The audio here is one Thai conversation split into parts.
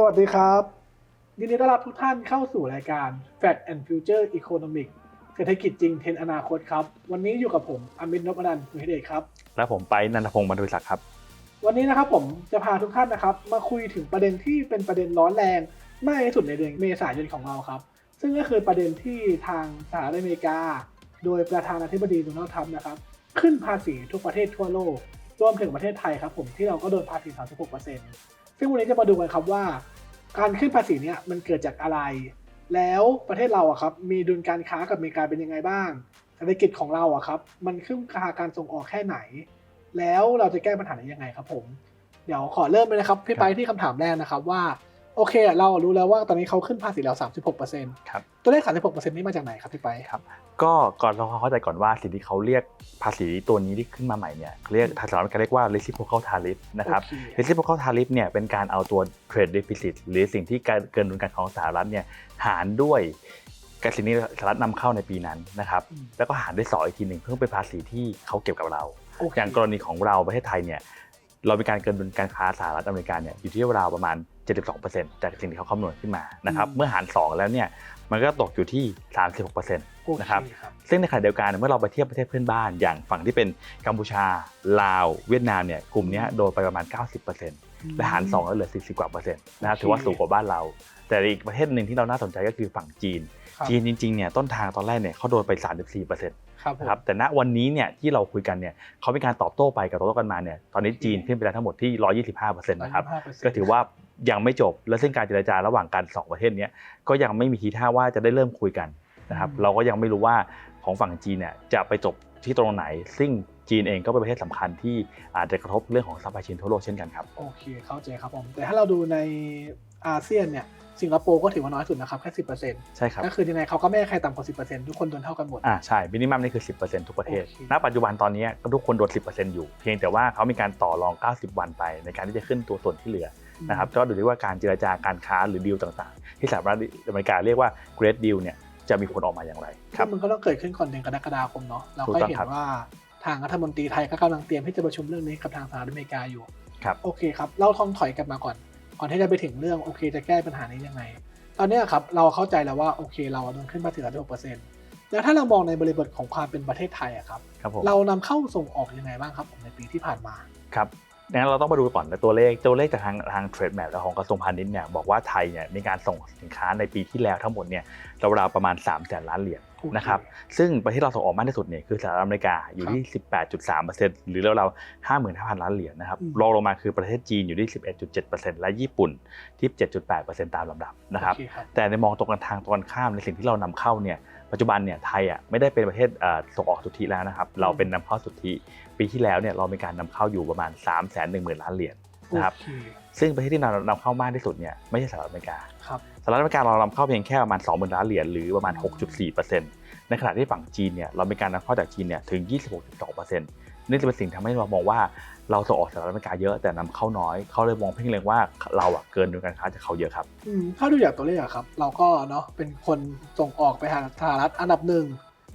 สวัสดีครับยินดีต้อนรับทุกท่านเข้าสู่รายการ Fact and Future Economic เศรษฐกิจจริงเทรนด์อนาคตครับ วันนี้อยู่กับผมอมิตนพนันท์มุฮิเดชครับ และผมไปนันทพงศ์บรรทุศักดิ์ครับ วันนี้นะครับผมจะพาทุกท่านนะครับ มาคุยถึงประเด็นที่เป็นประเด็นร้อนแรงมากที่สุดในเดือนเมษายนของเราครับ ซึ่งก็คือประเด็นที่ทางสหรัฐอเมริกา โดยประธานาธิบดีโดนัลด์ทรัมป์นะครับ ขึ้นภาษีทุกประเทศทั่วโลกรวมถึงประเทศไทยครับผมที่เราก็โดนภาษี 36% ซึ่งวันนี้จะมาดูกันครับว่า การขึ้นภาษีเนี่ยมันเกิดจากอะไร แล้วประเทศเราอะครับมีดุลการค้ากับอเมริกาเป็นยังไงบ้างเศรษฐกิจของเราอะครับมันขึ้นค่าการส่งออกแค่ไหน แล้วเราจะแก้ปัญหานี้ยังไงครับผม เดี๋ยวขอเริ่มเลยนะครับพี่ไปที่คำถามแรกนะครับว่า โอเคอะเรารู้แล้วว่าตอนนี้เขาขึ้นภาษีแล้ว 36%ครับตัวเลข 36%นี้มาจากไหนครับพี่ไปครับ ก็ก่อนเราเข้าใจก่อนว่าสิ่งที่เขาเรียกภาษีตัวนี้ที่ขึ้นมาใหม่เนี่ยเขาเรียกทางสหรัฐอเมริกาเรียกว่า reciprocal tariff นะครับโอเค reciprocal tariff เนี่ยเป็นการเอาตัว trade deficit หรือสิ่งที่เกินดุลการค้าของสหรัฐเนี่ยหารด้วยกับสิ่งที่สหรัฐนำเข้าในปีนั้นนะครับอืมแล้วก็หารด้วยสองอีกทีหนึ่งเพื่อเป็นภาษีที่เขาเก็บกับเราโอเคอย่างกรณีของเราประเทศไทยเนี่ย เรามีการเกินดุลการค้าสหรัฐอเมริกาเนี่ยอยู่ที่ราวประมาณ 72%จากสิ่งที่เขาคำนวณขึ้นมานะครับเมื่อหาร 2 แล้วเนี่ยมันก็ตกอยู่ที่ 36%โอเคนะครับครับซึ่งในขณะเดียวกันเมื่อเราไปเทียบประเทศเพื่อนบ้าน อย่างฝั่งที่เป็นกัมพูชาลาว เวียดนามเนี่ยกลุ่มเนี้ยโดนไปประมาณ 90%และหาร 2 แล้วเหลือ 40 กว่าเปอร์เซ็นต์นะครับโอเคถือว่าสูงกว่าบ้านเรา แต่อีกประเทศหนึ่งที่เราน่าสนใจก็คือฝั่งจีนครับจีนจริงๆเนี่ยต้นทางตอนแรกเนี่ยเขาโดนไป 34%ครับผมนะ ครับแต่ณวันนี้เนี่ยที่เราคุยกันเนี่ยเขามีการตอบโต้ไปกับตอบโต้กันมาเนี่ยตอนนี้จีนขึ้นไปแล้วทั้งหมดที่ 125%นะครับ125%ก็ถือว่ายังไม่จบและซึ่งการเจรจาระหว่างกันสองประเทศเนี้ยก็ยังไม่มีทีท่าว่าจะได้เริ่มคุยกันนะครับอืมเราก็ยังไม่รู้ว่าของฝั่งจีนเนี่ยจะไปจบที่ตรงไหน ซึ่งจีนเองก็เป็นประเทศสำคัญที่อาจจะกระทบเรื่องของซัพพลายเชนทั่วโลกเช่นกันครับ โอเค เข้าใจครับผม แต่ถ้าเราดูใน อาเซียนเนี่ยสิงคโปร์ก็ถือว่าน้อยสุดนะครับแค่สิบเปอร์เซ็นต์ใช่ครับก็คือยังไงเขาก็ไม่ให้ใครต่ำกว่าสิบเปอร์เซ็นต์ทุกคนโดนเท่ากันหมดอ่าใช่มินิมัมนี่คือ10%ทุกประเทศโอเคณปัจจุบันตอนนี้ก็ทุกคนโดน10%อยู่ เพียงแต่ว่าเขามีการต่อรอง90วันไป ในการที่จะขึ้นตัวส่วนที่เหลือนะครับก็ดูได้ว่าการเจรจาการค้าหรือดีลต่างๆ ที่สหรัฐอเมริกาเรียกว่า Great Deal เนี่ยจะมีผลออกมาอย่างไรคซึ่รับงมันก็ต้องเกิดขึ้นก่อนเดือนกรกฎาคมเนาะเราถูกก็ต้องเห็นครับว่าทางรัฐมนตรีไทยก็กำลังเตรียมที่จะประชุมเรื่องนี้กับทางสหรัฐอเมริกาอยู่ครับโอเคครับเราทองถอยกลับมาก่อน ก่อนที่จะไปถึงเรื่องโอเคจะแก้ปัญหานี้ยังไง ตอนเนี้ยครับเราเข้าใจแล้วว่าโอเค เราโดนขึ้นมาถึง36เปอร์เซ็นต์แล้วถ้าเรามองในบริบทของความเป็นประเทศไทยอะครับครับผมเรานำเข้าส่งออกยังไงบ้างครับผมในปีที่ผ่านมาครับ งั้นเราต้องมาดูก่อนในตัวเลขตัวเลขจากทางทางเทรดแมปของกระทรวงพาณิชย์เนี่ยบอกว่าไทยเนี่ยมีการส่งสินค้าในปีที่แล้วทั้งหมดเนี่ยราวๆประมาณ3 0 0แสนล้านเหรียญโอเคนะครับซึ่งประเทศเราส่งออกมากที่สุดเนี่ยคือสหรัฐอเมริกาอยู่ที่ 18.3%หรือราวๆ55,000 ล้านเหรียญนะครับอืมรองลงมาคือประเทศจีนอยู่ที่ 11.7%และญี่ปุ่นที่7.8%ตามลำดับนะครับโอเคครับแต่ในมองตรงกันทางตรงกันข้ามในสิ่งที่เรานำเข้าเนี่ยปัจจุบันเนี่ยไทยอะไม่ได้เป็นประเทศเอ่อส่งออกสุทธิแล้วนะครับเราเป็นนำเข้าสุทธิ ปีที่แล้วเนี่ยเรามีการนำเข้าอยู่ประมาณ 3 1 0 0 0 0ล้านเหรียญนะครับโอเคซึ่งประเทศที่เรานำเข้ามากที่สุดเนี่ยไม่ใช่สหรัฐอเมริกาครับสหรัฐอเมริกาเรานำเข้าเพียงแค่ประมาณ 20,000 ล้านเหรียญหรือประมาณ 6.4%ในขณะที่ฝั่งจีนเนี่ยเรามีการนำเข้าจากจีนเนี่ยถึง 26.2%นี่จะเป็นสิ่งทำให้เรามองว่าเราส่งออกสหรัฐอเมริกาเยอะแต่นำเข้าน้อย เขาเลยมองเพ่งเล็งว่าเราอะเกินดุลการค้าจากเขาเยอะครับอืมถ้าดูจากตัวเลขอะครับ เราก็เนาะเป็นคนส่งออกไปหาสหรัฐอันดับหนึ่ง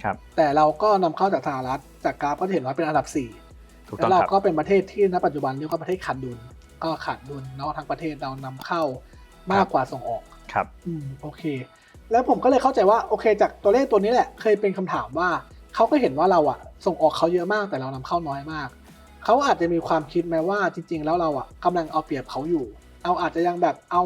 ครับแต่เราก็นำเข้าจากสหรัฐจากกราฟก็จะเห็นว่าเป็นอันดับสี่ถูกแล้ต้อวงเราครับก็เป็นประเทศที่ณปัจจุบันเรียกว่าประเทศขาดดุล ก็ขาดดุลเนาะทั้งประเทศเรานำเข้ามากกว่าส่งออกครับอืมโอเค แล้วผมก็เลยเข้าใจว่าโอเคจากตัวเลขตัวนี้แหละ เคยเป็นคำถามว่าเขาก็เห็นว่าเราอะส่งออกเขาเยอะมากแต่เรานำเข้าน้อยมากเขาอาจจะมีความคิดไหมว่าจริง ๆ แล้วเราอะกำลังเอาเปรียบเขาอยู่เราอาจจะยังแบบเอา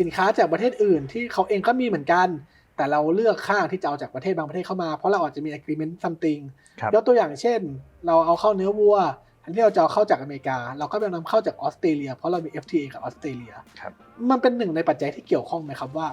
สินค้าจากประเทศอื่นที่เขาเองก็มีเหมือนกัน แต่เราเลือกข้างที่จะเอาจากประเทศบางประเทศเข้ามา เพราะเราอาจจะมี agreement something ครับยกตัวอย่างเช่น เราเอาเข้าเนื้อวัวแทนที่เราจะเอาเข้าจากอเมริกา เราก็ไปนำเข้าจากออสเตรเลีย เพราะเรามี FTA กับออสเตรเลียครับมันเป็นหนึ่งในปัจจัยที่เกี่ยวข้องไหมครับว่า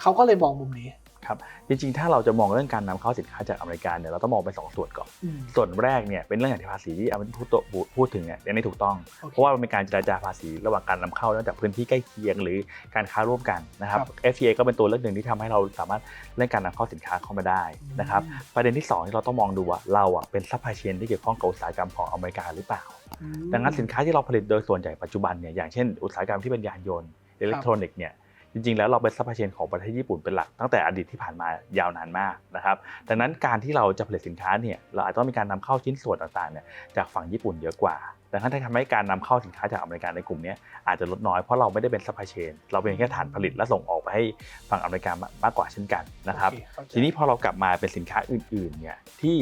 เขาก็เลยมองมุมนี้ ครับจริงๆ ถ้าเราจะมองเรื่องการนำเข้าสินค้าจากอเมริกาเนี่ยเราต้องมองเป็นสองส่วนก่อนอืมส่วนแรกเนี่ยเป็นเรื่องอย่างที่ภาษีที่อาจารย์พูดตัวพูดถึงเนี่ยยังไม่ถูกต้องโอเคเพราะว่ามันเป็นการเจรจาภาษีระหว่างการนำเข้าเนื่องจากพื้นที่ใกล้เคียงหรือการค้าร่วมกันนะครับครับ FTA ก็เป็นตัวเลือกหนึ่งที่ทำให้เราสามารถเรื่องการนำเข้าสินค้าเข้ามาได้นะครับอืมประเด็นที่สองที่เราต้องมองดูว่าเราอะเป็นซัพพลายเชนที่เกี่ยวข้องกับอุตสาหกรรมของอเมริกาหรือเปล่าอืมดังนั้นสินค้าที่เราผลิตโดยส่วนใหญ่ปัจจุบันเนี่ยอย่างเช่น อุตสาหกรรมที่เป็นยานยนต์อิเล็กทรอนิกส์เนี่ย จริงๆ แล้วเราเป็นซัพพลายเชนของประเทศญี่ปุ่นเป็นหลักตั้งแต่อดีตที่ผ่านมายาวนานมากนะครับดังนั้นการที่เราจะผลิตสินค้าเนี่ยเราอาจจะต้องมีการนำเข้าชิ้นส่วนต่างๆเนี่ยจากฝั่งญี่ปุ่นเยอะกว่าดังนั้นทำให้การนำเข้าสินค้าจากอเมริกาในกลุ่มเนี้ยอาจจะลดน้อยเพราะเราไม่ได้เป็นซัพพลายเชนเราเป็นแค่ฐานผลิตและส่งออกไปให้ฝั่งอเมริกามากกว่าเช่นกันนะครับโอเเข้าใจทีนี้พอเรากลับมาเป็นสินค้าอื่นๆเนี่ยที่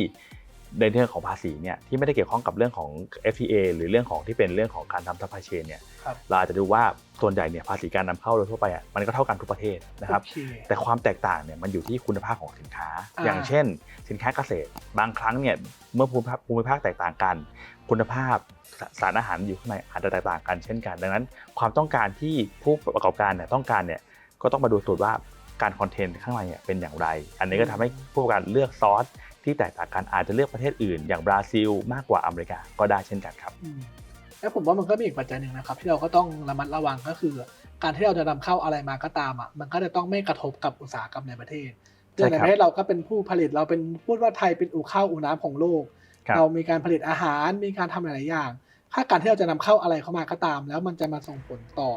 ในเรื่องของภาษีเนี่ยที่ไม่ได้เกี่ยวข้องกับเรื่องของ FTA หรือเรื่องของที่เป็นเรื่องของการทำซัพพลายเชนเนี่ยครับ เราอาจจะดูว่าส่วนใหญ่เนี่ยภาษีการนำเข้าโดยทั่วไปอะมันก็เท่ากันทุกประเทศนะครับ โอเคแต่ความแตกต่างเนี่ยมันอยู่ที่คุณภาพของสินค้า อ่า อย่างเช่น สินค้าเกษตร บางครั้งเนี่ยเมื่อภูมิภาคภูมิภาคแตกต่างกัน คุณภาพสสารอาหารอยู่ข้างในอาจจะแตกต่างกันเช่นกัน ดังนั้น ความต้องการที่ผู้ประกอบการเนี่ยต้องการเนี่ยก็ต้องมาดูสูตรว่าการคอนเทนต์ข้างในเนี่ยเป็นอย่างไร อันนี้ก็ทำให้ผู้ประกอบการเลือกซอส ที่แตกต่างกันอาจจะเลือกประเทศอื่น อย่างบราซิล มากกว่าอเมริกาก็ได้เช่นกันครับอืมแล้วผมว่ามันก็มีอีกปัจจัยหนึ่งนะครับ ที่เราก็ต้องระมัดระวังก็คือ การที่เราจะนำเข้าอะไรมาก็ตามอะมันก็จะต้องไม่กระทบกับอุตสาหกรรมในประเทศใช่ในครับประเทศเราก็เป็นผู้ผลิตเราเป็นพูดว่าไทยเป็นอู่ข้าวอู่น้ำของโลกครับเรามีการผลิตอาหารมีการทำหลายๆอย่าง ถ้าการที่เราจะนำเข้าอะไรเข้ามาก็ตาม แล้วมันจะมาส่งผลต่อ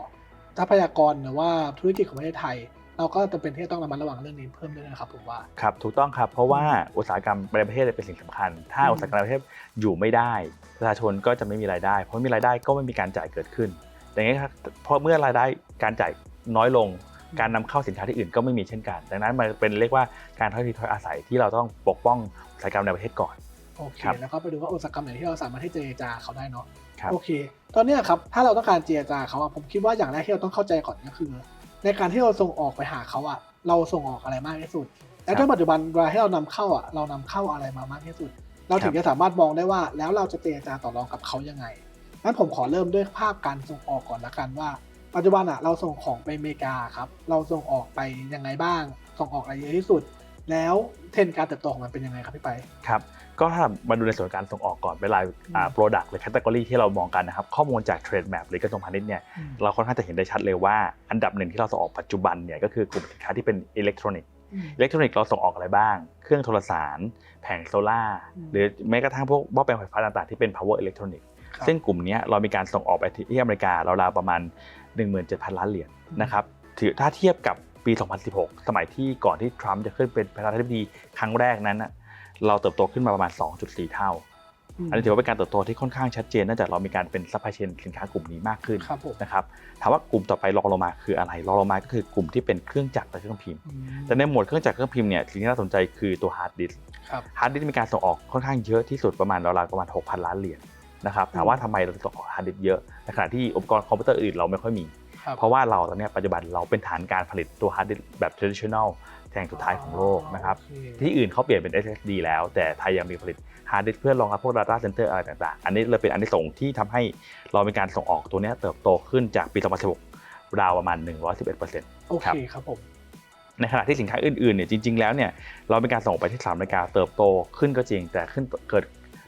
ทรัพยากรหรือว่าธุรกิจของประเทศไทย เราก็จะเป็นที่จะต้องระมัดระวังเรื่องนี้เพิ่มด้วยนะครับผมว่าครับถูกต้องครับเพราะว่าอุตสาหกรรมในประเทศเป็นสิ่งสำคัญ ถ้าอืมอุตสาหกรรมในประเทศอยู่ไม่ได้ประชาชนก็จะไม่มีรายได้ เพราะไม่มีรายได้ก็ไม่มีการจ่ายเกิดขึ้นอย่างนี้ครับเพราะเมื่อรายได้การจ่ายน้อยลง การนำเข้าสินค้าที่อื่นก็ไม่มีเช่นกัน ดังนั้นมันเป็นเรียกว่าการทอยทีทอยอาศัยที่เราต้องปกป้องอุตสาหกรรมในประเทศก่อนโอเคครับแล้วก็ไปดูว่าอุตสาหกรรมไหนที่เราสามารถที่จะเจรจาเขาได้เนาะครับโอเค ตอนเนี้ยครับถ้าเราต้องการเจรจาเขาอะผมคิดว่าอย่างแรกที่เราต้องเข้าใจก่อนก็คือ ในการที่เราส่งออกไปหาเขาอะเราส่งออกอะไรมากที่สุด และในปัจจุบันเวลาที่เรานำเข้าอะเรานำเข้าอะไรมามากที่สุด เราถึงจะสามารถมองได้ว่า แล้วเราจะเจรจาต่อรองกับเขายังไงงั้นผมขอเริ่มด้วยภาพการส่งออกก่อนละกันว่า ปัจจุบันอะเราส่งของไปอเมริกาครับ เราส่งออกไปยังไงบ้าง ส่งออกอะไรเยอะที่สุด แล้วเทรนด์การเติบโตของมันเป็นยังไงครับพี่ไป ครับ ก็ถ้ามาดูในส่วนการส่งออกก่อนเวลาอ่า product หรือ category ที่เรามองกันนะครับ ข้อมูลจาก Trade Map หรือกระทรวงพาณิชย์เนี่ยเราค่อนข้างจะเห็นได้ชัดเลยว่าอันดับหนึ่งที่เราส่งออกปัจจุบันเนี่ยก็คือกลุ่มสินค้าที่เป็นอิเล็กทรอนิกส์อืมอิเล็กทรอนิกส์เราส่งออกอะไรบ้าง เครื่องโทรสาร แผงโซล่าร์อืมหรือแม้กระทั่งพวกหม้อแปลงไฟฟ้าต่างๆที่เป็น power electronics ครับซึ่งกลุ่มเนี้ยเรามีการส่งออกไปที่อเมริการาวๆประมาณ 17,000 ล้านเหรียญนะครับถือถ้าเทียบกับ ปี 2016 สมัยที่ก่อนที่ทรัมป์จะขึ้นเป็นประธานาธิบดีครั้งแรกนั้นน่ะเราเติบโตขึ้นมาประมาณ 2.4 เท่า อันนี้ถือว่าเป็นการเติบโตที่ค่อนข้างชัดเจนเนื่องจากเรามีการเป็นซัพพลายเชนสินค้ากลุ่มนี้มากขึ้นครับผมนะครับถามว่ากลุ่มต่อไปรองลงมาคืออะไรรองลงมาก็คือกลุ่มที่เป็นเครื่องจักรและเครื่องพิมพ์อืมแต่ในหมวดเครื่องจักรเครื่องพิมพ์เนี่ยสิ่งที่น่าสนใจคือตัวฮาร์ดดิสก์ครับฮาร์ดดิสก์มีการส่งออกค่อนข้างเยอะที่สุดประมาณราวๆประมาณ 6,000 ล้านเหรียญนะครับถามว่าทำไมเราส่งออกฮาร์ดดิสก์เยอะในขณะที่อุปกรณ์คอมพิวเตอร์อื่นเราไม่ค่อยมีครับ เพราะว่าเราตอนเนี้ยปัจจุบันเราเป็นฐานการผลิตตัวฮาร์ดดิสก์แบบ traditional แห่งสุดท้ายของโลกนะครับโอเคที่อื่นเขาเปลี่ยนเป็น SSD แล้ว แต่ไทยยังมีผลิตฮาร์ดดิสก์เพื่อรองรับพวก Data Center อะไรต่างๆ อันนี้เลยเป็นอันที่ส่งส์ที่ทำให้เรามีการส่งออกตัวเนี้ยเติบโตขึ้นจากปี 2016 ราวประมาณ 111%โอเคครับครับผมในขณะที่สินค้าอื่นๆเนี่ยจริง ๆ แล้วเนี่ยเรามีการส่งออกไปที่สหรัฐอเมริกาเติบโตขึ้นก็จริง แต่ขึ้นเกิด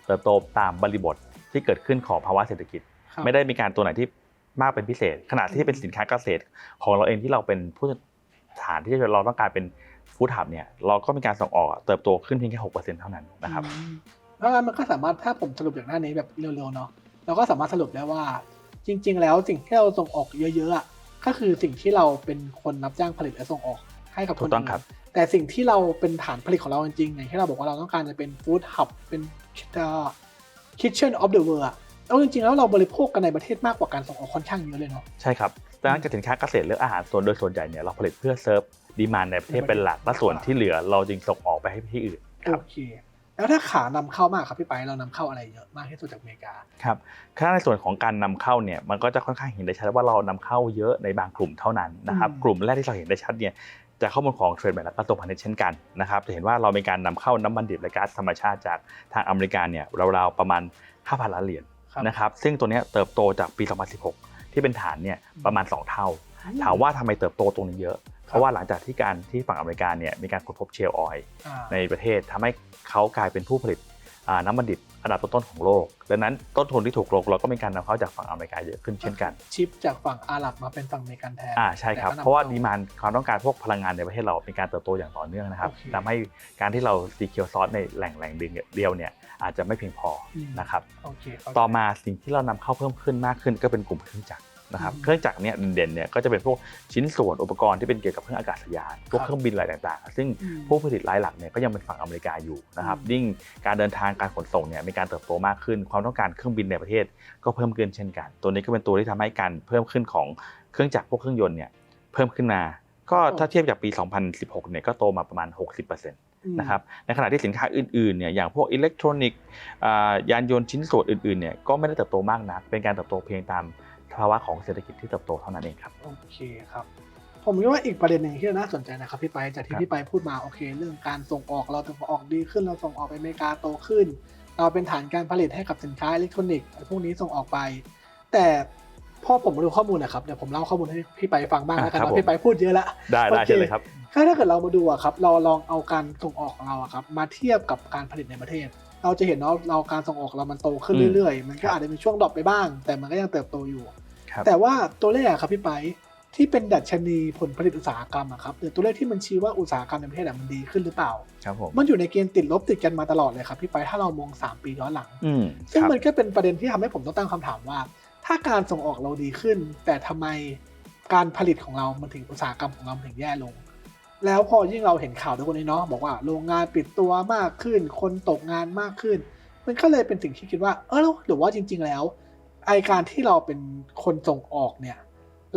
เติบโตตามบริบทที่เกิดขึ้นของภาวะเศรษฐกิจครับไม่ได้มีการตัวไหนที่ มากเป็นพิเศษขณะที่เป็นสินค้าเกษตร ของเราเองที่เราเป็นผู้ฐานที่เราต้องการเป็นฟู้ดหับเนี่ยเราก็มีการส่งออกเติบโตขึ้นเพียงแค่หกเปอร์เซ็นต์เท่านั้นนะครับอืมเพราะงั้นมันก็สามารถถ้าผมสรุปจากหน้านี้แบบเร็วๆเนาะเราก็สามารถสรุปได้ว่า จริง ๆ แล้วสิ่งที่เราส่งออกเยอะๆอะก็คือสิ่งที่เราเป็นคนรับจ้างผลิตและส่งออกให้กับคถูนกต้องอื่นครับแต่สิ่งที่เราเป็นฐานผลิตของเราจริงๆอย่างที่เราบอกว่าเราต้องการจะเป็นฟู้ดฮับเป็นคิทเช่นออฟเดอะเวิร์อะ เอาจริงๆแล้วเราบริโภคกันในประเทศมากกว่าการส่งออกค่อนข้างเยอะเลยเนาะใช่ครับดังนั้นกับสินค้าเกษตรหรืออาหารส่วนโดยส่วนใหญ่เนี่ยเราผลิตเพื่อเซิร์ฟดีมานในประเทศเป็นหลักและส่วนที่เหลือเราจึงส่งออกไปให้ที่อื่นครับโอเคแล้วถ้าขานำเข้ามากครับพี่ไปเรานำเข้าอะไรเยอะมากที่สุดจากอเมริกาครับถ้าในส่วนของการนำเข้าเนี่ยมันก็จะค่อนข้างเห็นได้ชัดว่าเรานำเข้าเยอะในบางกลุ่มเท่านั้นนะครับอืมกลุ่มแรกที่เราเห็นได้ชัดเนี่ยจากข้อมูลของเทรดแมนและกระทรวงพาณิชย์เช่นกันนะครับจะเห็นว่าเรามีการนำเข้าน้ำมันดิบและก๊าซธรรมชาติจากทางอเมริกาเนี่ยราวๆประมาณ5,000ล้านเหรียญครับ นะครับซึ่งตัวเนี้ยเติบโตจากปี 2016 ที่เป็นฐานเนี่ยประมาณ 2 เท่า ถามว่าทำไมเติบโตตรงนี้เยอะ เพราะว่าหลังจากที่การที่ฝั่งอเมริกาเนี่ยมีการขุดพบเชลล์ออยล์อ่าในประเทศทำให้เขากลายเป็นผู้ผลิตอ่า น้ำมันดิบอันดับต้นๆของโลก ดังนั้นต้นทุนที่ถูกลงเราก็มีการนำเข้าจากฝั่งอเมริกาเยอะขึ้นเช่นกัน ชิปจากฝั่งอาหรับมาเป็นฝั่งอเมริกันแทนอ่าใช่ครับแต่ก็นำเพราะว่าข้ดีมานความต้องการพวกพลังงานในประเทศเรามีการเติบโตอย่างต่อเนื่องนะครับโอเคทำให้การที่เราซีเคียวซอสในแหล่งแหล่งเดียวเนี่ยอาจจะไม่เพียงพออมนะครับโอเคเข้ใจต่อมาสิ่งที่เรานำเข้าเพิ่มขึ้นมากขึ้นก็เป็นกลุ่มเครื่องจักร นะครับอืมเครื่องจักรเนี่ยเด่นๆเนี่ยก็จะเป็นพวกชิ้นส่วนอุปกรณ์ที่เป็นเกี่ยวกับเครื่องอากาศยานพวกครับเครื่องบินอะไรต่างๆ ซึ่งอืมผู้ผลิตรายหลักเนี่ยก็ยังเป็นฝั่งอเมริกาอยู่นะครับอืมยิ่งการเดินทางการขนส่งเนี่ยมีการเติบโตมากขึ้น ความต้องการเครื่องบินในประเทศก็เพิ่มขึ้นเช่นกัน ตัวนี้ก็เป็นตัวที่ทำให้การเพิ่มขึ้นของเครื่องจักรพวกเครื่องยนต์เนี่ยเพิ่มขึ้นมา ก็ถ้าเทียบจากปี 2016 เนี่ยก็โตมาประมาณ 60%นะครับในขณะที่สินค้าอื่นๆเนี่ยอย่างพวกอิเล็กทรอนิกส์อ่ายานยนต์ชิ้นส่วนอื่นๆเนี่ยก็ไม่ได้เติบโตมากนักเป็นการเติบโตเพียงตาม ภาวะของเศรษฐกิจที่เติบโตเท่านั้นเองครับ โอเคครับ ผมคิดว่าอีกประเด็นหนึ่งที่น่าสนใจนะครับพี่ไปจากคที่รับพี่ไปพูดมาโอเค เรื่องการส่งออกเราส่งออกดีขึ้นเราส่งออกไปอเมริกาโตขึ้น เราเป็นฐานการผลิตให้กับสินค้าอิเล็กทรอนิกส์พวกนี้ส่งออกไป แต่พอผมมาดูข้อมูลนะครับเดี๋ยวผมเล่าข้อมูลให้พี่ไปฟังบ้างแล้วกันครับว่าผมพี่ไปพูดเยอะละได้ได้โอเคเช่นเลยครับถ้าถ้าเกิดเรามาดูอะครับเราลองเอาการส่งออกของเราอะครับมาเทียบกับการผลิตในประเทศ เราจะเห็นเนาะเราการส่งออกเรามันโตขึ้นอืมเรื่อยๆ มันก็ครับอาจจะมีช่วงดรอปไปบ้าง แต่มันก็ยังเติบโตอยู่ ครับ แต่ว่าตัวเลขอะครับพี่ไปที่เป็นดัชนีผลผลิตอุตสาหกรรมอะครับหรือตัวเลขที่มันชี้ว่าอุตสาหกรรมในประเทศอะมันดีขึ้นหรือเปล่า ครับผมมันอยู่ในเกณฑ์ติดลบติดกันมาตลอดเลยครับพี่ไปถ้าเรามอง 3 ปีย้อนหลัง อืมซึ่งครับมันก็เป็นประเด็นที่ทำให้ผมต้องตั้งคำถามว่า ถ้าการส่งออกเราดีขึ้น แต่ทำไมการผลิตของเรามันถึงอุตสาหกรรมของเรามันถึงแย่ลง แล้วพอยิ่งเราเห็นข่าวทุกวันนี้เนาะบอกว่าโรงงานปิดตัวมากขึ้น คนตกงานมากขึ้น มันก็เลยเป็นสิ่งที่คิดว่าเออแล้วหรือว่าจริง ๆ แล้ว ไอการที่เราเป็นคนส่งออกเนี่ย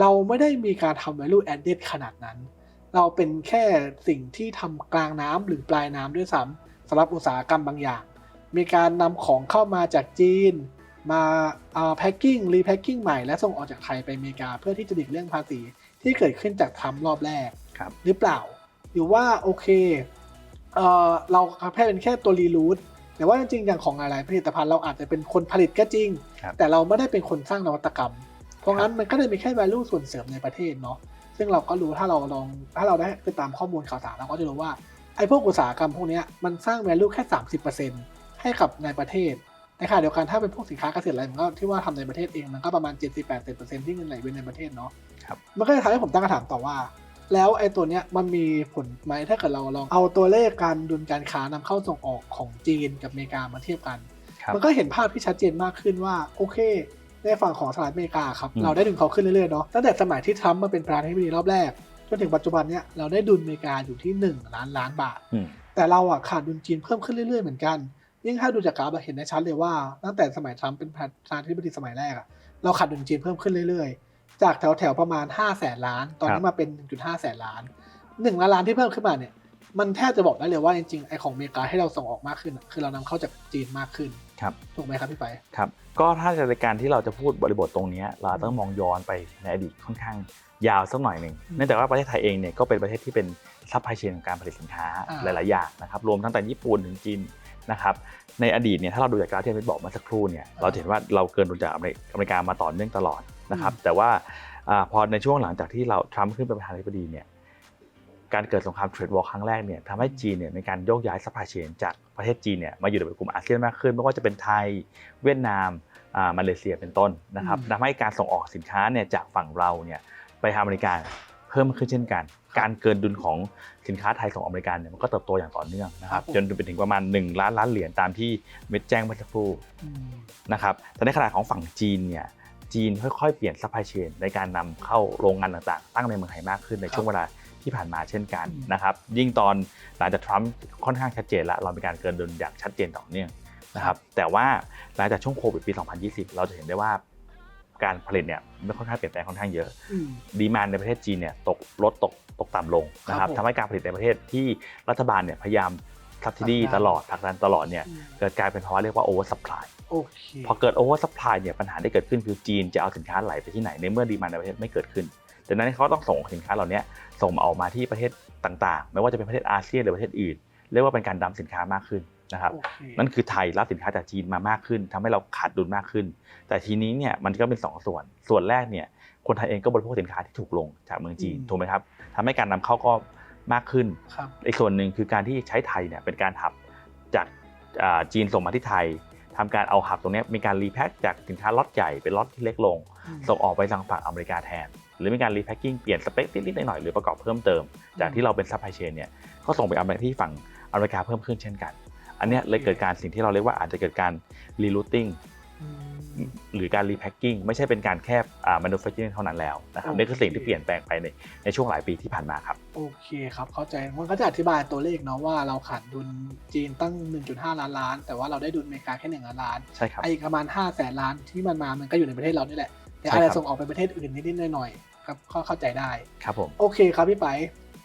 เราไม่ได้มีการทำ value added ขนาดนั้น เราเป็นแค่สิ่งที่ทำกลางน้ำหรือปลายน้ำด้วยซ้ำสำหรับอุตสาหกรรมบางอย่าง มีการนำของเข้ามาจากจีน มาแพ็คกิ้งรีแพ็คกิ้งใหม่และส่งออกจากไทยไปอเมริกา เพื่อที่จะหลีกเลี่ยงภาษีที่เกิดขึ้นจากทรัมป์รอบแรกครับหรือเปล่า หรือว่าโอเคเออเราแค่เป็นแค่ตัวรีรูท แต่ว่าจริงๆอย่างของหลายๆผลิตภัณฑ์เราอาจจะเป็นคนผลิตก็จริงครับแต่เราไม่ได้เป็นคนสร้างนวัตกรรม เพราะงั้นมันก็เลยมีแค่ value ส่วนเสริมในประเทศเนาะซึ่งเราก็รู้ถ้าเราลองถ้าเราได้ไปตามข้อมูลข่าวสารเราก็จะรู้ว่าไอ้พวกอุตสาหกรรมพวกเนี้ยมันสร้าง value แค่ 30%ให้กับในประเทศในขณะเดียวกันถ้าเป็นพวกสินค้าเกษตรอะไรมันก็ที่ว่าทำในประเทศเองมันก็ประมาณ 70-80%ที่เงินไหลเวียนในประเทศเนาะครับมันก็จะทำให้ผมตั้งคำถามต่อว่า แล้วไอ้ตัวเนี้ยมันมีผลไหมถ้าเกิดเราลองเอาตัวเลขการดุลการค้านำเข้าส่งออกของจีนกับอเมริกามาเทียบกันครับมันก็เห็นภาพที่ชัดเจนมากขึ้นว่าโอเคในฝั่งของสหรัฐอเมริกาครับอืมเราได้ดุลเขาขึ้นเรื่อยๆเนาะตั้งแต่สมัยที่ทรัมป์มาเป็นประธานาธิบดีรอบแรกจนถึงปัจจุบันเนี้ยเราได้ดุลอเมริกาอยู่ที่ 1 ล้านล้านบาทอืมแต่เราอะขาดดุลจีนเพิ่มขึ้นเรื่อยๆเหมือนกันยิ่งถ้าดูจากกราฟอะเห็นได้ชัดเลยว่า ตั้งแต่สมัยทรัมป์เป็นประธานาธิบดีสมัยแรกอะเราขาดดุลจีนเพิ่มขึ้นเรื่อยๆ จากแถวๆประมาณ5 0 0แสนล้าน ตอนครันี้บมาเป็น1.5แสนล้าน1ล้านล้านที่เพิ่มขึ้นมาเนี่ย มันแทบจะบอกได้เลยว่าจริงๆไอของอเมริกาให้เราส่งออกมากขึ้นอะคือเรานำเข้าจากจีนมากขึ้นครับถูกไหมครับพี่ไปครับก็ถ้าในการที่เราจะพูดบริบทตรงเนี้ยเราต้องมองย้อนไปในอดีตค่อนข้างยาวสักหน่อยหนึ่งอืมเนื่องจากว่าประเทศไทยเองเนี่ยก็เป็นประเทศที่เป็นซัพพลายเชนของการผลิตสินค้าอ่าหลายๆอย่างนะครับรวมตั้งแต่ญี่ปุ่นถึงจีนนะครับในอดีตเนี่ยถ้าเราดูจากกราฟที่เราบอกเมาสักครู่เนี่ยเราจะเห็นว่าเราเกินดุลจากอเมริอเมริกามาต่อเนื่องตลอด นะครับแต่ว่าอ่าพอในช่วงหลังจากที่เราทรัมป์ขึ้นเป็นประธานาธิบดีเนี่ยการเกิดสงครามเทรดวอร์ครั้งแรกเนี่ยทำให้จีนเนี่ยในการโยกย้ายซัพพลายเชนจากประเทศจีนเนี่ยมาอยู่ในกลุ่มอาเซียนมากขึ้นไม่ว่าจะเป็นไทยเวียดนามอ่ามาเลเซียเป็นต้นนะครับอืมทำให้การส่งออกสินค้าเนี่ยจากฝั่งเราเนี่ยไปทางอเมริกาเพิ่มขึ้นเช่นกัน การเกินดุลของสินค้าไทยส่งอเมริกาเนี่ยมันก็เติบโตอย่างต่อเนื่องนะครับครับผมจนไปถึงประมาณ 1 ล้านล้านเหรียญตามที่เม็ดแจ้งเมื่อสักครู่อืมนะครับแต่ในขณะของฝั่งจีนเนี่ย จีนค่อยๆ เปลี่ยนซัพพลายเชนในการนำเข้าโรงงานต่างๆ ตั้งในเมืองไทยมากขึ้นในช่วงเวลาที่ผ่านมาเช่นกันอืมนะครับยิ่งตอนหลังจากทรัมป์ค่อนข้างชัดเจนแล้วเรามีการเกินดุลอย่างชัดเจนต่อเนื่องนะครับแต่ว่าหลังจากช่วงโควิดปี 2020 เราจะเห็นได้ว่าการผลิตเนี่ยไม่ค่อนข้างเปลี่ยนแปลงค่อนข้างเยอะอืมดีมานในประเทศจีนเนี่ยตกลดตกตกต่ำลงนะครับครับผมทำให้การผลิตในประเทศที่รัฐบาลเนี่ยพยายามทับทิดีผลักดันตลอดผลักดันตลอดเนี่ยอืมเกิดกลายเป็นภาวะเรียกว่าโอเวอร์ p ั y โอเคพอเกิดโอเวอร์ p ั y เนี่ยปัญหาที่เกิดขึ้นคือจีนจะเอาสินค้าไหลไปที่ไหนในเมื่อดีมานในประเทศไม่เกิดขึ้นดังนั้นเขาต้องส่งสินค้าเหล่านี้ส่งมาออกมาที่ประเทศต่างๆ ไม่ว่าจะเป็นประเทศอาเซียนหรือประเทศอื่น เรียกว่าเป็นการดัมสินค้ามากขึ้นนะครับโอเคนั่นคือไทยรับสินค้าจากจีนมามากขึ้นทำให้เราขาดดุลมากขึ้น แต่ทีนี้เนี่ยมันก็เป็นสองส่วน ส่วนแรกเนี่ยคนไทยเองก็บริโภคสินค้าที่ถูกลงจากเมืองจีนอืมถูกไหมครับทำให้การนำเข้าก็มากขึ้นครับอีกส่วนหนึ่งคือการที่ใช้ไทยเนี่ยเป็นการหับจากอ่าจีนส่งมาที่ไทย ทำการเอาหับตรงเนี้ยมีการรีแพ็คจากสินค้าล็อตใหญ่เป็นล็อตที่เล็กลงอืมส่งออกไปทางฝั่งอเมริกาแทน หรือมีการรีแพ็คกิ้งเปลี่ยนสเปคนิดๆหน่อยๆหรือประกอบเพิ่มเติม จากที่เราเป็นซัพพลายเชนเนี่ยก็ส่งไปอเมริกาที่ฝั่งอเมริกาเพิ่มขึ้นเช่นกัน อันเนี้ยเลยเกิดการสิ่งที่เราเรียกว่าอาจจะเกิดการรีรูทติ้งอืม หรือการรีแพคกิ้งไม่ใช่เป็นการแค่อ่า manufacturing เท่านั้นแล้วนะครับโอเค นี่คือสิ่งที่เปลี่ยนแปลงไปในในช่วงหลายปีที่ผ่านมาครับ โอเคครับ เข้าใจมันก็จะอธิบายตัวเลขเนาะว่าเราขาดดุลจีนตั้ง 1.5 ล้านล้าน แต่ว่าเราได้ดุลอเมริกาแค่ 1 ล้านล้านใช่ครับ ไอ้ประมาณ5แสนล้านที่มันมามันก็อยู่ในประเทศเรานี่แหละ แต่ใช่อาจครัจะบ ส่งออกไปประเทศอื่นนิดๆหน่อยๆครับก็เข้าใจได้ ครับผม โอเคครับพี่ไป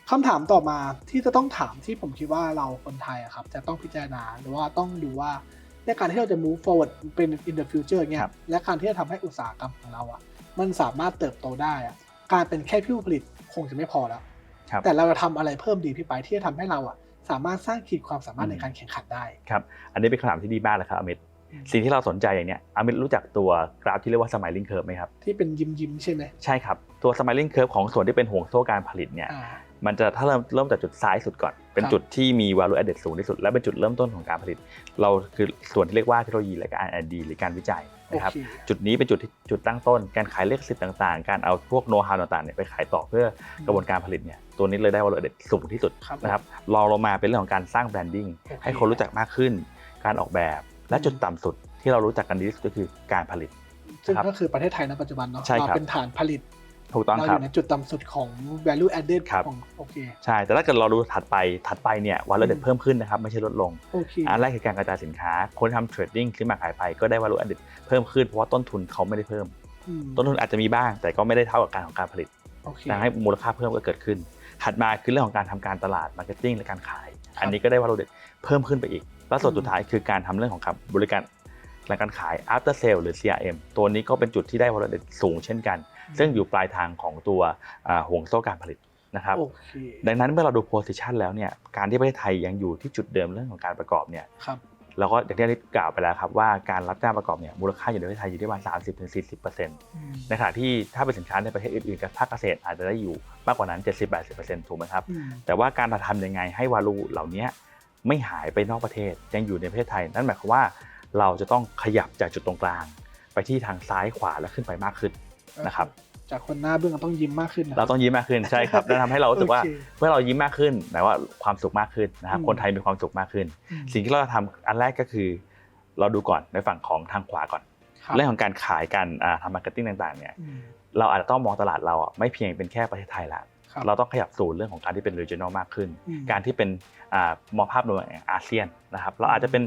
คำถามต่อมาที่จะต้องถามที่ผมคิดว่าเราคนไทยอะครับ จะต้องพิจารณาหรือว่าต้องดูว่า ในการที่เราจะ move forward เป็น in the future เนี่ยครับและการที่จะทำให้อุตสาหกรรมของเราอะมันสามารถเติบโตได้อะการเป็นแค่ผู้ผลิตคงจะไม่พอแล้วครับแต่เราจะทำอะไรเพิ่มดีพี่ไปที่จะทำให้เราอะสามารถสร้างขีดความสามารถอืมในการแข่งขันได้ครับอันนี้เป็นคำถามที่ดีมากเลยครับอมิตสิ่งที่เราสนใจอย่างเนี้ยอมิตรู้จักตัวกราฟที่เรียกว่า smiling curve ไหมครับที่เป็นยิ้มยิ้มๆใช่ไหมใช่ครับตัว smiling curve ของส่วนที่เป็นห่วงโซ่การผลิตเนี่ยอ่า มันจะถ้าเริ่มเริ่มจากจุดซ้ายสุดก่อน เป็นครับจุดที่มี value added สูงที่สุด และเป็นจุดเริ่มต้นของการผลิต เราคือส่วนที่เรียกว่าเทคโนโลยีและการ R&D หรือการวิจัยโอนะครับเคจุดนี้เป็นจุดที่จุดตั้งต้น การขายเลขสิทธิ์ต่างๆ การเอาพวกโน้ตฮาวต่างๆเนี่ยไปขายต่อเพื่อกระบวนการผลิตเนี่ยตัวนี้เลยได้ value added สูงที่สุดครับนะครับรองลงมาเป็นเรื่องของการสร้างแบรนดิ้งโอเคให้คนรู้จักมากขึ้น การออกแบบ และอืมจุดต่ำสุดที่เรารู้จักกันดีที่สุดก็คือการผลิตซึ่งครับก็คือประเทศไทยณปัจจุบันเนาะใช่ครับเราเป็นฐานผลิต ถูกต้องเราคอรับยู่ในจุดต่ำสุดของ value added ครับของโอเคใช่แต่ถ้าเกิดเราดูถัดไปถัดไปเนี่ย value อื added มเพิ่มขึ้นนะครับไม่ใช่ลดลงโอเคอันแรกคือการกระจายสินค้า คนทำเทรดดิ้งซื้อมาขายไปก็ได้ value added เพิ่มขึ้นเพราะว่าต้นทุนเขาไม่ได้เพิ่มอืมต้นทุนอาจจะมีบ้าง แต่ก็ไม่ได้เท่ากับการของการผลิตโอเคทำให้มูลค่าเพิ่มก็เกิดขึ้น ถัดมาคือเรื่องของการทำการตลาด marketing และการขาย อันนี้ก็ได้ value added เพิ่มขึ้นไปอีก แล้วส่วนอืมสุดท้ายคือการทำเรื่องของการบริการหลังการขาย after sale หรือ CRM ตัวนี้ก็เป็นจุดที่ได้ value added สูงเช่นกัน ซึ่งอยู่ปลายทางของตัวอ่าห่วงโซ่การผลิตนะครับโอเคดังนั้นเมื่อเราดู position แล้วเนี่ยการที่ประเทศไทยยังอยู่ที่จุดเดิมเรื่องของการประกอบเนี่ยครับเราก็อย่างที่ได้กล่าวไปแล้วครับว่าการรับจ้างประกอบเนี่ยมูลค่าอยู่ในประเทศไทยอยู่ที่ประมาณ30-40%อืมในขณะที่ถ้าเป็นสินค้าในประเทศอื่นๆกับภาคเกษตรอาจจะได้อยู่มากกว่านั้น 70-80%ถูกไหมครับอืมแต่ว่าการทำยังไงให้วาลูเหล่านี้ไม่หายไปนอกประเทศยังอยู่ในประเทศไทย นั่นหมายความว่าเราจะต้องขยับจากจุดตรงกลาง ไปที่ทางซ้ายขวาและขึ้นไปมากขึ้น นะครับจากคนหน้าเบื้องต้องยิ้มมากขึ้นนะเราต้องยิ้มมากขึ้นใช่ครับนั่นทำให้เรารู้สึกว่าโอเคเมื่อเรายิ้มมากขึ้นหมายว่าความสุขมากขึ้นนะครับอืมคนไทยมีความสุขมากขึ้นอืมสิ่งที่เราจะทำอันแรกก็คือ เราดูก่อนในฝั่งของทางขวาก่อนครับเรื่องของการขายการอ่าทำมาร์เก็ตติ้งต่างๆเนี่ยอืมเราอาจจะต้องมองตลาดเราอะไม่เพียงเป็นแค่ประเทศไทยละครับเราต้องขยับสู่เรื่องของการที่เป็น regional มากขึ้นอืมการที่เป็นอ่ามองภาพรวมอย่างอาเซียนนะครับเราอาจจะเป็น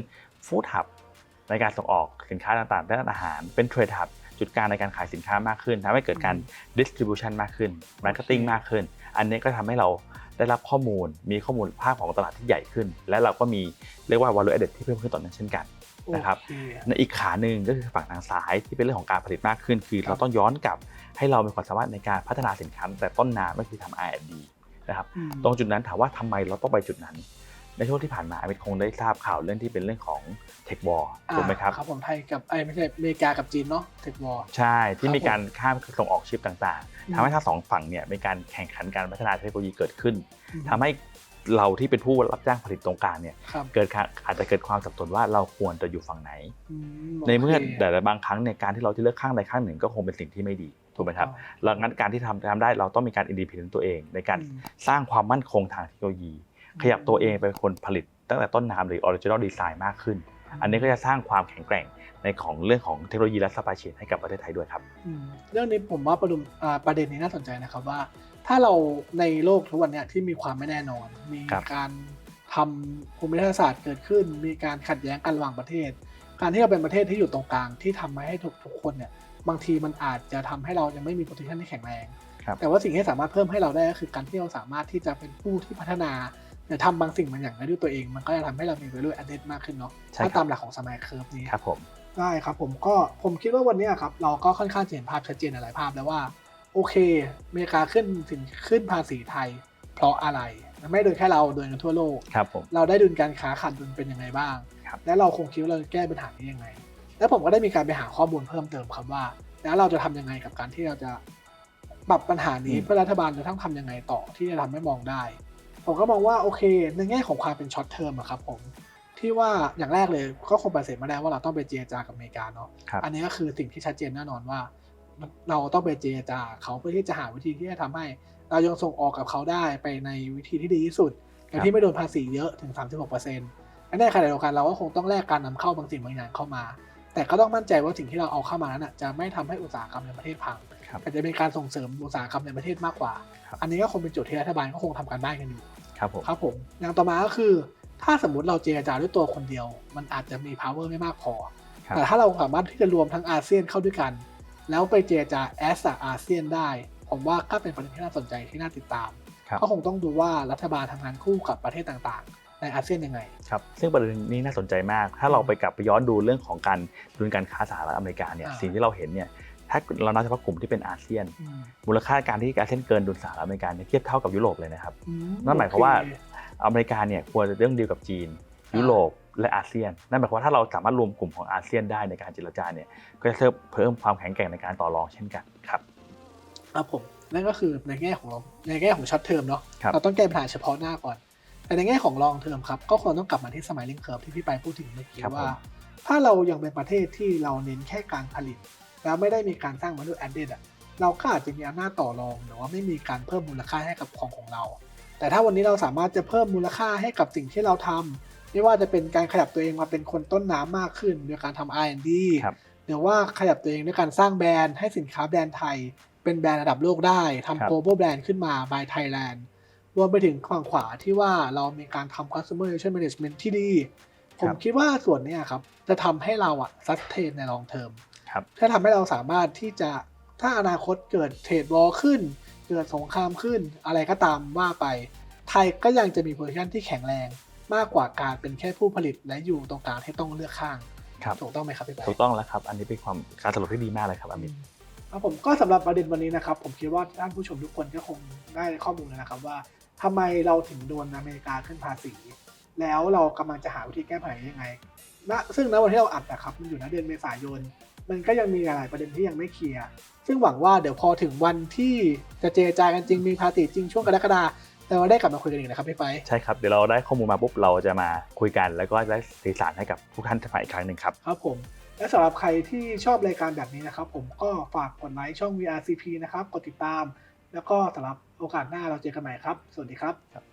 ฟู้ดฮับในการส่งออกสินค้าต่างๆด้านอาหารเป็นเทรดฮับ จุดกลางในการขายสินค้ามากขึ้นทำให้เกิดการ distribution มากขึ้น marketing มากขึ้น อันนี้ก็ทำให้เราได้รับข้อมูล มีข้อมูลภาพของตลาดที่ใหญ่ขึ้น และเราก็มีเรียกว่า value added ที่เพิ่มขึ้นต่อเนื่องเช่นกันนะครับโอเคในอีกขาหนึ่งก็คือฝั่งทางซ้ายที่เป็นเรื่องของการผลิตมากขึ้น คือครับเราต้องย้อนกลับให้เรามีความสามารถในการพัฒนาสินค้าตั้งแต่ต้นน้ำก็คือทำ R&D นะครับอืมตรงจุดนั้นถามว่าทำไมเราต้องไปจุดนั้น ในช่วงที่ผ่านมาอเมริกคงได้ทราบข่าวเรื่องที่เป็นเรื่องของเทควอลถูกไหมครับอ่าครับผมไทยกับไอ้ยไม่ใช่อเมริกากับจีนเนาะเทควอร์ใช่ที่ครับมีการข้ามส่งออกชิปต่างอืมๆทำให้ทั้งสองฝั่งเนี่ยมีการแข่งขันการพัฒนาเทคโนโลยีเกิดขึ้นทำให้เราที่เป็นผู้รับจ้างผลิตตรงกลางเนี่ยครับเกิดการอาจจะเกิดความสับสนว่าเราควรจะอยู่ฝั่งไหนอืมในเมื่อโคแต่ละบางครั้งเนี่ยการที่เราจะเลือกข้างใดข้างหนึ่งก็คงเป็นสิ่งที่ไม่ดีถูกไหมครับแล้วงั้นการที่ทำทำได้เราต้องมีการอินดีพ n เ e นต์ตัวเอง ในการอืมสร้างความมั่นคงทางเทคโนโลยี ขยับตัวเองเป็นคนผลิตตั้งแต่ต้นน้ำหรือออริจินอลดีไซน์มากขึ้น อันนี้ก็จะสร้างความแข็งแกร่งในของเรื่องของเทคโนโลยีและซัพพลายเชนให้กับประเทศไทยด้วยครับอืมเรื่องนี้ผมว่าประเด็นอ่าประเด็นนี้น่าสนใจนะครับว่า ถ้าเราในโลกทุกวันเนี้ยที่มีความไม่แน่นอน มีครับการทำภูมิรัฐศาสตร์เกิดขึ้น มีการขัดแย้งกันระหว่างประเทศ การที่เราเป็นประเทศที่อยู่ตรงกลางที่ทำให้ทุกทุกคนเนี่ยบางทีมันอาจจะทำให้เรายังไม่มี position ที่แข็งแรงครับแต่ว่าสิ่งที่สามารถเพิ่มให้เราได้ก็คือการที่เราสามารถที่จะเป็นผู้ที่พัฒนา หรือทำบางสิ่งบางอย่างได้ด้วยตัวเอง มันก็จะทำให้เรามี value added มากขึ้นเนาะใช่ถ้าครับตามหลักของสมัยเคิร์ฟนี้ครับผมได้ครับผมก็ผมคิดว่าวันเนี้ยครับเราก็ค่อนข้างจะเห็นภาพชัดเจนหลายภาพแล้วว่า โอเคอเมริกาขึ้นสินขึ้นภาษีไทย เพราะอะไร ไม่โดยแค่เราโดยกันทั่วโลกครับผมเราได้ดุลการค้าขาดดุลเป็นยังไงบ้างครับและเราคงคิดว่าเราจะแก้ปัญหานี้ยังไง แล้วผมก็ได้มีการไปหาข้อมูลเพิ่มเติมครับว่า แล้วเราจะทำยังไงกับการที่เราจะปรับปัญหานี้อืมเพื่อรัฐบาลจะต้องทำยังไงต่อที่จะทำให้มองได้ ผมก็มองว่าโอเค ในแง่ของความเป็นช็อตเทอมอะครับผมที่ว่าอย่างแรกเลยก็คงปฏิเสธไม่ได้ว่าเราต้องไปเจรจากับอเมริกาเนาะครับอันนี้ก็คือสิ่งที่ชัดเจนแน่นอนว่า เราต้องไปเจรจาเขาเพื่อที่จะหาวิธีที่จะทำให้ เรายังส่งออกกับเขาได้ไปในวิธีที่ดีที่สุดโดยที่ไม่โดนภาษีเยอะถึง 36%และในขณะเดียวกันเราก็คงต้องแลกการนำเข้าบางสิ่งบางอย่างเข้ามา แต่ก็ต้องมั่นใจว่าสิ่งที่เราเอาเข้ามานั้นนะจะไม่ทำให้อุตสาหกรรมในประเทศพังครับแต่จะเป็นการส่งเสริมอุตสาหกรรมในประเทศมากกว่าครับอันนี้ก็คงเป็นจุดที่รัฐบาลก็คงทำการบ้านกันอยู่ ครับผมครับผมอย่างต่อมาก็คือ ถ้าสมมติเราเจรจาด้วยตัวคนเดียว มันอาจจะมี power ไม่มากพอครับแต่ถ้าเราสามารถที่จะรวมทั้งอาเซียนเข้าด้วยกัน แล้วไปเจรจาแอสอาเซียนได้ ผมว่าก็เป็นประเด็นที่น่าสนใจที่น่าติดตามครับก็คงต้องดูว่ารัฐบาลทำงานคู่กับประเทศต่างๆ ในอาเซียนยังไงครับซึ่งประเด็นนี้น่าสนใจมาก ถ้าเราไปกลับไปย้อนดูเรื่องของการดุลการค้าสหรัฐอเมริกาเนี่ยอ่าสิ่งที่เราเห็นเนี่ย ถ้าเรานับเฉพาะกลุ่มที่เป็นอาเซียนอืมมูลค่าการที่อาเซียนเกินดุลสหรัฐอเมริกาเนี่ยเทียบเท่ากับยุโรปเลยนะครับอืนั่นหมายความว่าโอเคอเมริกาเนี่ยควรจะเรื่องดีลกับจีนอ่ายุยุโรปและอาเซียน นั่นหมายความว่าถ้าเราสามารถรวมกลุ่มของอาเซียนได้ในการเจรจาเนี่ยก็จะเพิ่มความแข็งแกร่งในการต่อรองเช่นกันครับครับผมนั่นก็คือในแง่ของเราในแง่ของช็อตเทอมเนาะครับเราต้องแก้ปัญหาเฉพาะหน้าก่อน แต่ในแง่ของลองเทอมครับก็ควรต้องกลับมาที่สมัยลิงเคิร์ฟที่พี่ไปพูดถึงเมื่อกี้ครับว่าผมถ้าเรายังเป็นประเทศที่เราเน้นแค่การผลิต แล้วไม่ได้มีการสร้างมนุษย์แอดเดอะเราก็อาจจะมีอำนาจต่อรองหรือว่าไม่มีการเพิ่มมูลค่าให้กับของของเรา แต่ถ้าวันนี้เราสามารถจะเพิ่มมูลค่าให้กับสิ่งที่เราทำไม่ว่าจะเป็นการขยับตัวเองมาเป็นคนต้นน้ำมากขึ้นโดยการทำ R&D ครับหรือว่าขยับตัวเองด้วยการสร้างแบรนด์ให้สินค้าแบรนด์ไทย เป็นแบรนด์ระดับโลกได้ครับทำ global brand ขึ้นมา by Thailand รวมไปถึงฝั่งขวาที่ว่าเรามีการทำ customer relation management ที่ดี ผมคิดว่าส่วนเนี้ยครับ จะทำให้เราอะ sustain ใน long term ครับถ้าทำให้เราสามารถที่จะถ้าอนาคตเกิดเทรดวอลขึ้น เกิดสงครามขึ้น อะไรก็ตามว่าไป ไทยก็ยังจะมีโพซิชันที่แข็งแรงมากกว่าการเป็นแค่ผู้ผลิตและอยู่ตรงกลางที่ต้องเลือกข้างครับถูกต้องไหมครับพี่แบถูกต้องแล้วครับ อันนี้เป็นความการสรุปที่ดีมากเลยครับอามินครับผมก็สำหรับประเด็นวันนี้นะครับ ผมคิดว่าท่านผู้ชมทุกคนก็คงได้ข้อมูลแล้วนะครับว่าทำไมเราถึงโดนอเมริกาขึ้นภาษี แล้วเรากำลังจะหาวิธีแก้ปัญหายังไงณซึ่งณวันที่เราอัดนะครับมันอยู่ณเดือนเมษายน มันก็ยังมีหลายๆประเด็นที่ยังไม่เคลียร์ ซึ่งหวังว่าเดี๋ยวพอถึงวันที่จะเจรจากันจริงมีภาษีจริงช่วงกรกฎาเราได้กลับมาคุยกันอีกนะครับพี่ไปใช่ครับ เดี๋ยวเราได้ข้อมูลมาปุ๊บเราจะมาคุยกันแล้วก็ได้สื่อสารให้กับทุกท่านอีกครั้งหนึ่งครับครับผมและสำหรับใครที่ชอบรายการแบบนี้นะครับ ผมก็ฝากกดไลค์ช่อง VRCP นะครับกดติดตาม แล้วก็สำหรับโอกาสหน้าเราเจอกันใหม่ครับ สวัสดีครับ